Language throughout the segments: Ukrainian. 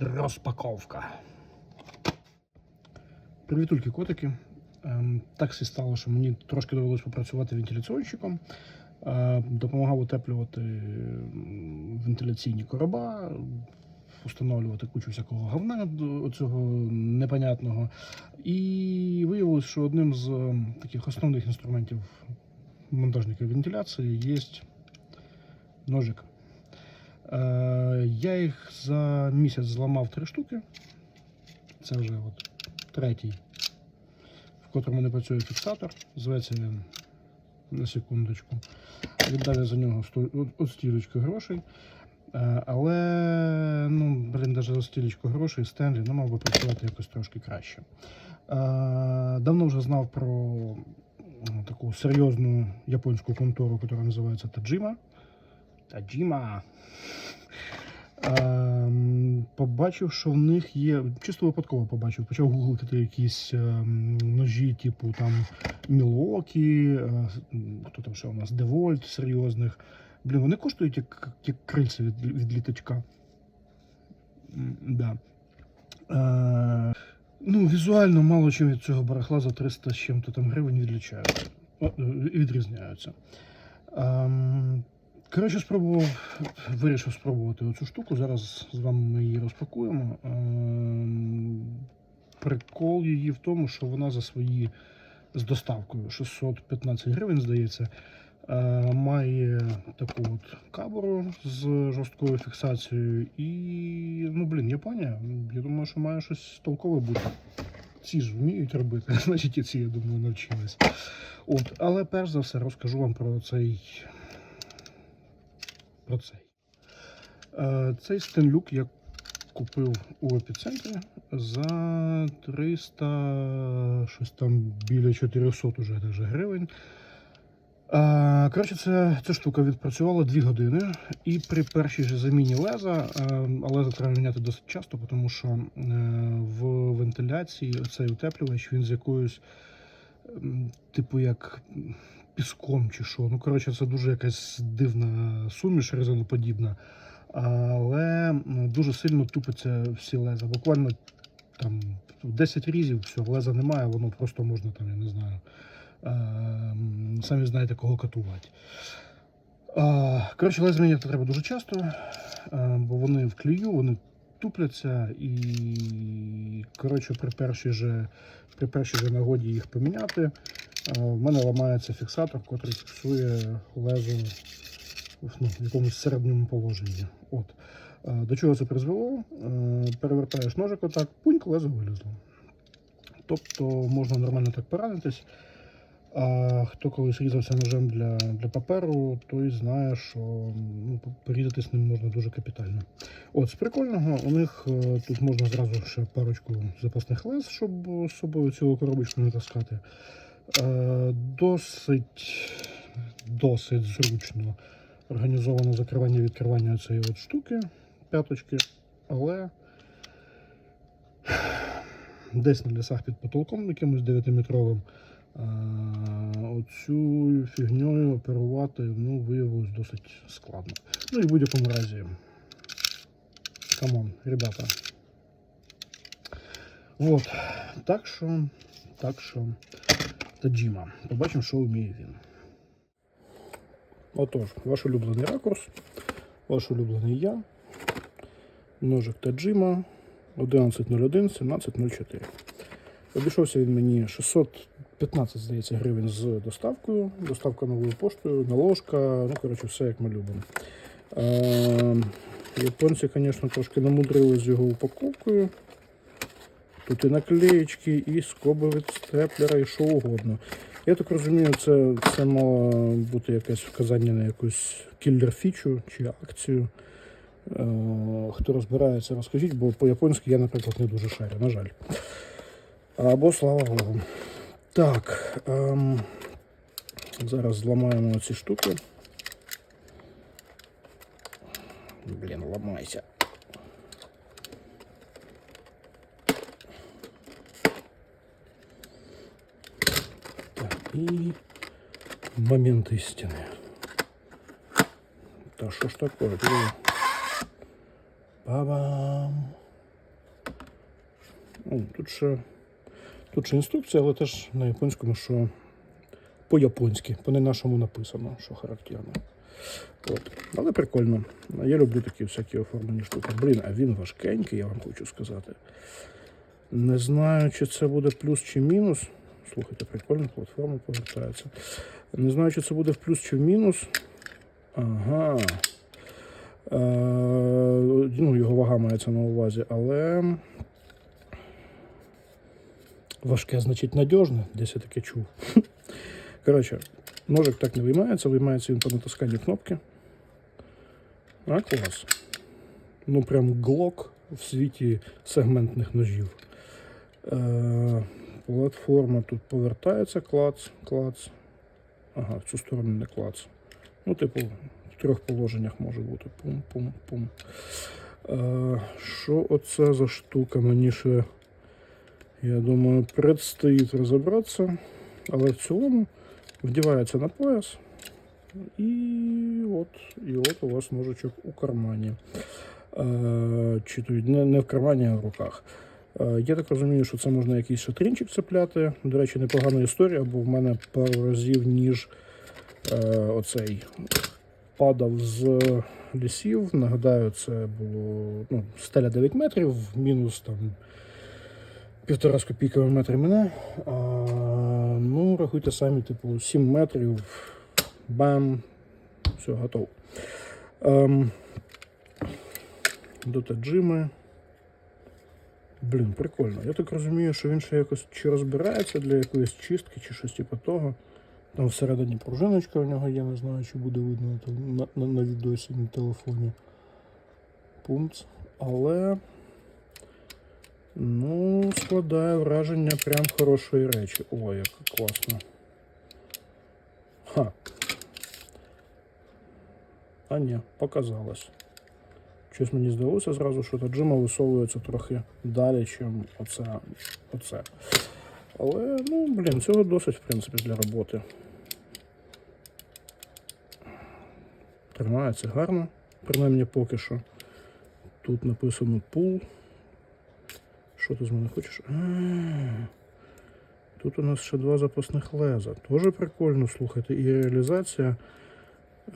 Розпаковка. Привітульки, котики. Ем, Так все стало, що мені трошки довелося попрацювати вентиляційщиком. Е, Допомагав утеплювати вентиляційні короба, встановлювати кучу всякого говна цього непонятного. І виявилось, що одним з ем, таких основних інструментів монтажників вентиляції є ножик. Е, Я їх за місяць зламав три штуки. Це вже от третій, в котрому не працює фіксатор. Зветься він на секундочку. Віддали за нього от стілечку грошей. Е, Але, ну, блін, навіть за стілечку грошей Стенлі ну, мав би працювати якось трошки краще. Е, Давно вже знав про таку серйозну японську контору, яка називається Таджима. Таджима. Ем, побачив, що в них є. Чисто випадково побачив, почав гуглити якісь ем, ножі, типу там Мілокі, е, хто там ще у нас, Девольт серйозних. Блін, вони коштують як, як крильця від, від літачка. Да. Е, ну, візуально мало чим від цього барахла за 300 з чим-то там гривень е, відрізняються. Коротше, спробував, вирішив спробувати оцю штуку. Зараз з вами ми її розпакуємо. Ем, Прикол її в тому, що вона за свої з доставкою 615 гривень, здається, е, має таку от кабуру з жорсткою фіксацією. І, ну блін, Японія. Я думаю, що має щось толкове бути. Ці ж вміють робити, значить і ці, я думаю, навчились. От, але перш за все розкажу вам про цей. Про цей. Е, Цей стенлюк я купив у епіцентрі за 300, щось там біля 400 уже даже гривень. Е, Коротше, це, ця штука відпрацювала 2 години, і при першій же заміні леза, е, а леза треба міняти досить часто, тому що в вентиляції цей утеплювач він з якоюсь, типу, як піском чи що. Ну, коротше, це дуже якась дивна суміш резиноподібна. Але дуже сильно тупиться всі леза. Буквально там 10 різів, все, леза немає, воно просто можна там, я не знаю. ем, Самі знаєте, кого катувати. Коротше, леза міняти треба дуже часто, е, бо вони в клею, вони тупляться і коротше, при першій же, при першій же нагоді їх поміняти. е, В мене ламається фіксатор, який фіксує лезо ну, в якомусь середньому положенні. От. Е, До чого це призвело? Е, Перевертаєш ножик отак, пуньк, лезо вилізло. Тобто можна нормально так поранитись. А хто колись різався ножем для, для паперу, той знає, що ну, з ним можна дуже капітально. От, з прикольного, у них е, тут можна зразу ще парочку запасних лез, щоб з собою цілу коробочку не таскати. Е, Досить, досить зручно організовано закривання відкривання цієї от штуки, п'яточки, але десь на лісах під потолком якимось 9-метровим. А, Оцю фігньою оперувати ну, виявилось досить складно. Ну і в будь-якому разі. Камон, ребята. Вот. Так що, так що, Таджіма. Побачимо, що вміє він. Отож, ваш улюблений ракурс, ваш улюблений я, ножик Таджима 1101 1704. Обійшовся він мені 615, здається, гривень з доставкою. Доставка новою поштою, наложка, ну, коротше, все як ми любимо. Е, японці, звісно, трошки намудрили з його упаковкою. Тут і наклеєчки, і скоби від степлера, і що угодно. Я так розумію, це, це мало бути якесь вказання на якусь кіллер-фічу чи акцію. Е, хто розбирається, розкажіть, бо по-японськи я, наприклад, не дуже шарю, на жаль. Або слава Богу. Так. Ем, зараз зламаємо ці штуки. Блін, ламайся. Так, і момент істини. Та що ж таке? Ба-бам! О, тут ще, тут ще інструкція, але теж на японському, що по-японськи, по не нашому написано, що характерно. От. Але прикольно. Я люблю такі всякі оформлені штуки. Блін, а він важкенький, я вам хочу сказати. Не знаю, чи це буде плюс чи мінус. Слухайте, прикольно, платформа повертається. Не знаю, чи це буде в плюс чи в мінус. Ага. Е, ну, його вага мається на увазі, але. Важке, значить, надіжне, десь я таке чув. Коротше, ножик так не виймається, виймається він по натисканню кнопки. А клас. Ну, прям глок в світі сегментних ножів. Е, платформа тут повертається, клац, клац. Ага, в цю сторону не клац. Ну, типу, в трьох положеннях може бути. Пум-пум-пум. Е, що оце за штука? Мені ще, я думаю, предстоїть розібратися. Але в цілому вдівається на пояс. І от, і от у вас ножичок у кармані. Е, чи то не, в кармані, а в руках. Е, Я так розумію, що це можна якийсь шатринчик цепляти. До речі, непогана історія, бо в мене пару разів ніж е, оцей падав з лісів. Нагадаю, це було ну, стеля 9 метрів, мінус там півтора з копійками метри мене. А, ну, рахуйте самі, типу, 7 метрів. Бам, все, готово. Ем, до таджими. Блін, прикольно. Я так розумію, що він ще якось чи розбирається для якоїсь чистки, чи щось типу того. Там всередині пружиночка у нього є, не знаю, чи буде видно на, на, на відосі, на телефоні. Пумц. Але ну, складає враження прям хорошої речі. Ой, як класно. Ха. А ні, показалось. Щось мені здалося зразу, що таджима висовується трохи далі, ніж оце, оце. Але, ну, блін, цього досить, в принципі, для роботи. Тримається гарно, принаймні поки що. Тут написано пул. Що ти з мене хочеш? А, Тут у нас ще два запасних леза. Тоже прикольно, слухайте. І реалізація.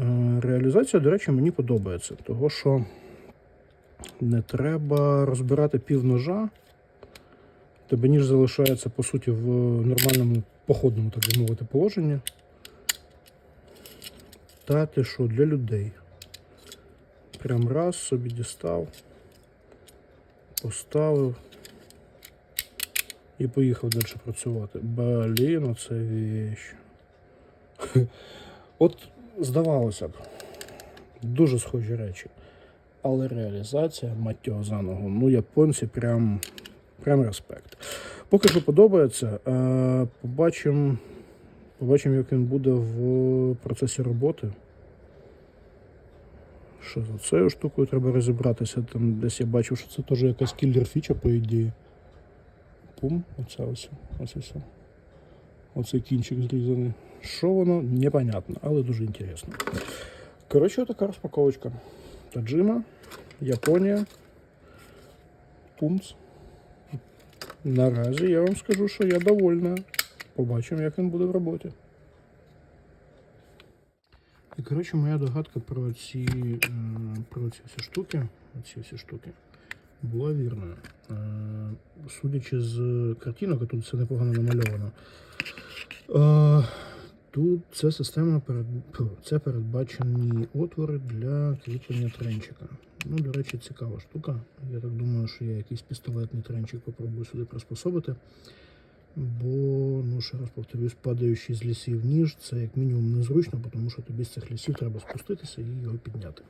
е, Реалізація, до речі, мені подобається. Того, що не треба розбирати пів ножа. Тебе ніж залишається, по суті, в нормальному походному, так би мовити, положенні. Та ти що, для людей. Прям раз собі дістав, поставив і поїхав далі працювати. Блін, оце віч. От, здавалося б, дуже схожі речі. Але реалізація, мать його за ногу, ну японці прям, прям респект. Поки що подобається. Е, Побачимо, побачимо, як він буде в процесі роботи. Що за цією штукою треба розібратися. Там десь я бачив, що це теж якась кіллер фіча, по ідеї. Пум, оце ось. Ось ось. Оцей кінчик зрізаний. Що воно, непонятно, але дуже інтересно. Коротше, така розпаковочка. Таджима, Японія. Пумц. Наразі я вам скажу, що я довольна. Побачимо, як він буде в роботі. І коротше, моя догадка про ці, е, про ці всі штуки, ці всі штуки була вірною. Е, Судячи з картинок, тут все непогано намальовано. Е, Тут це система це передбачені отвори для кріплення тренчика. Ну, до речі, цікава штука. Я так думаю, що я якийсь пістолетний тренчик попробую сюди приспособити. Бо, ну ще раз повторюсь, падаючий з лісів ніж це як мінімум незручно, тому що тобі з цих лісів треба спуститися і його підняти.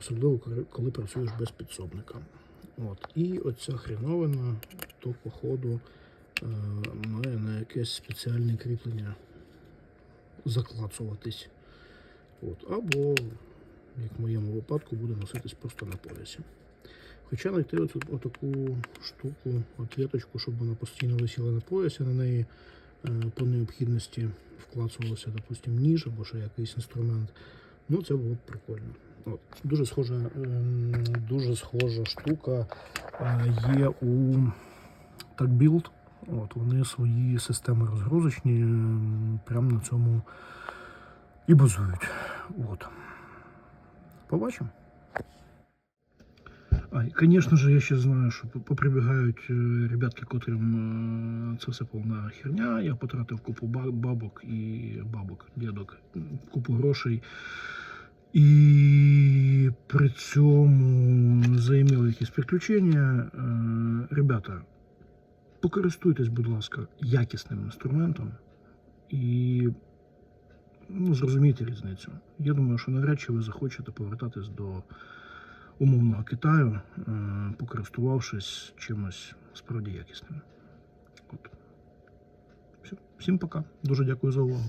Особливо коли працюєш без підсобника. От. І оця хріновина, то походу е, має на якесь спеціальне кріплення заклацуватись. От. Або, як в моєму випадку, буде носитись просто на поясі. Хоча знайти отаку штуку, отвіточку, щоб вона постійно висіла на поясі, на неї е, по необхідності вклацувалося, допустим, ніж або ще якийсь інструмент. Ну, це було б прикольно. Дуже схожа, ем, дуже схожа штука е, є у так Build. От, вони свої системи розгрузочні прямо на цьому і базують. От. Побачимо. А, і, звісно ж, я ще знаю, що поприбігають е, ребятки, котрим е, це все повна херня. Я потратив купу бабок і бабок, дідок, купу грошей. І при цьому заімели якісь приключення. Е, Ребята, покористуйтесь, будь ласка, якісним інструментом і ну, зрозумійте різницю. Я думаю, що навряд чи ви захочете повертатись до умовного Китаю, е, покористувавшись чимось справді якісним. От. Всім пока. Дуже дякую за увагу.